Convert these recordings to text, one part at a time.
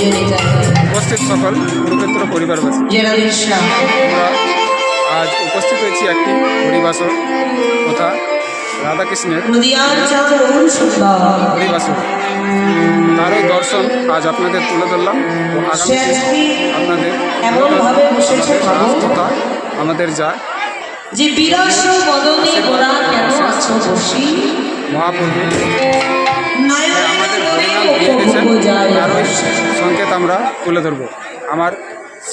উপস্থিত সকল কুরুক্ষেত্র পরিবারবাসী। আমরা আজ উপস্থিত হয়েছি একটি হরিবাসর তথা রাধাকৃষ্ণের হরিবাসর তারই দর্শন আজ আপনাদের তুলে ধরলাম ও সে আগামী আপনাদের তথা আমাদের যা যে বিরাস বদনে গোরা কেন আছো বসি? মহাপ্রভু। দিয়ে গেছেন উপভোগ যায় তারই সংকেত আমরা তুলে ধরবো আমার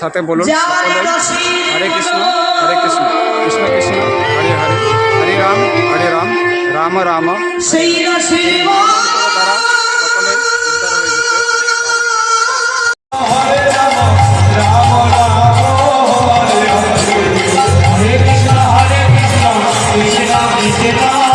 সাথে বলুন যাওয়ার সকলেই রসে হরে কৃষ্ণ হরে কৃষ্ণ কৃষ্ণ কৃষ্ণ হরে হরে হরে রাম হরে রাম রাম রাম সেই রসে তারা সকলে উদ্ধার হয়ে যেতে জয়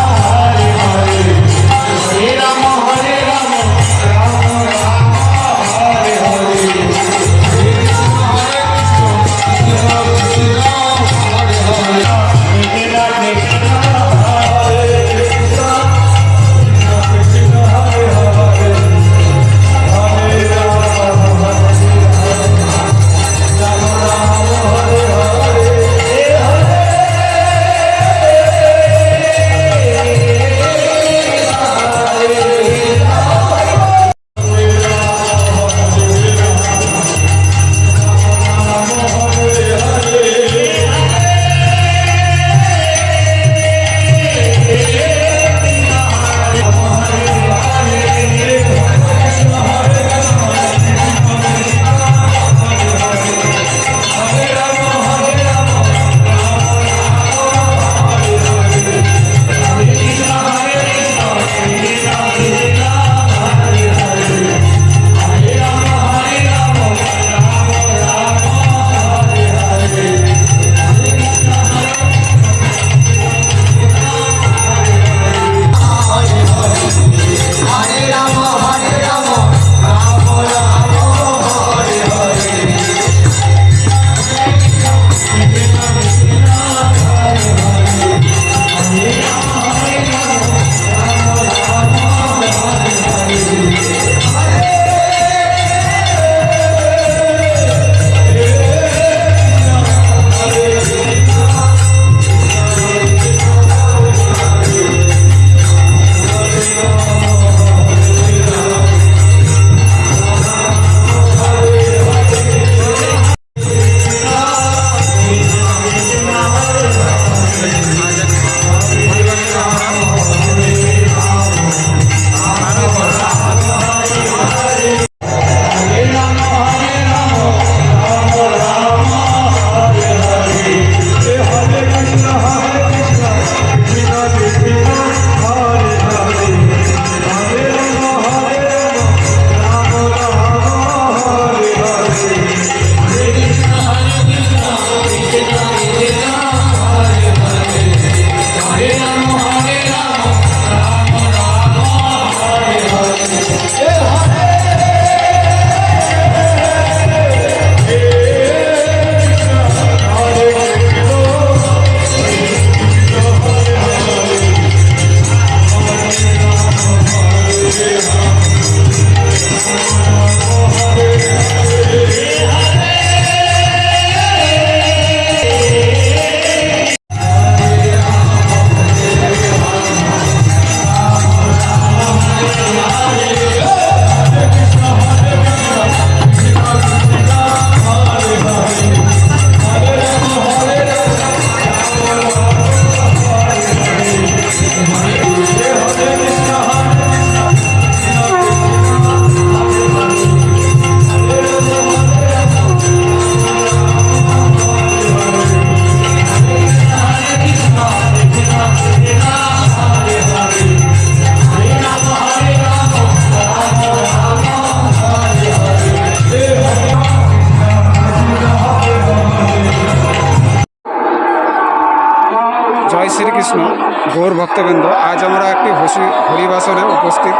ভক্তবৃন্দ আজ আমরা একটি হসি হরিবাসরে উপস্থিত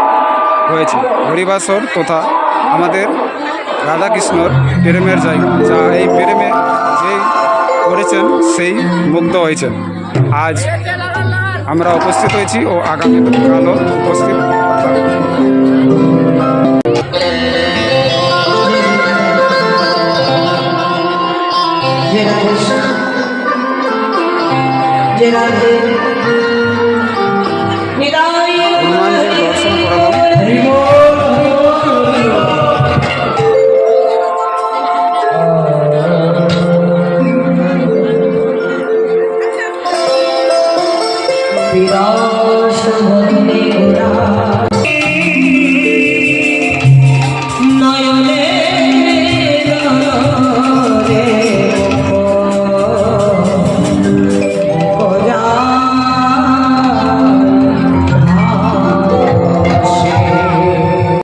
হয়েছি। হরিবাসর তথা আমাদের রাধাকৃষ্ণর প্রেমের জায়গা। যা এই প্রেমে যেই করেছেন সেই মুগ্ধ হয়েছেন। আজ আমরা উপস্থিত হয়েছি ও আগামীকালও উপস্থিত Yeah, বিরাস বদনে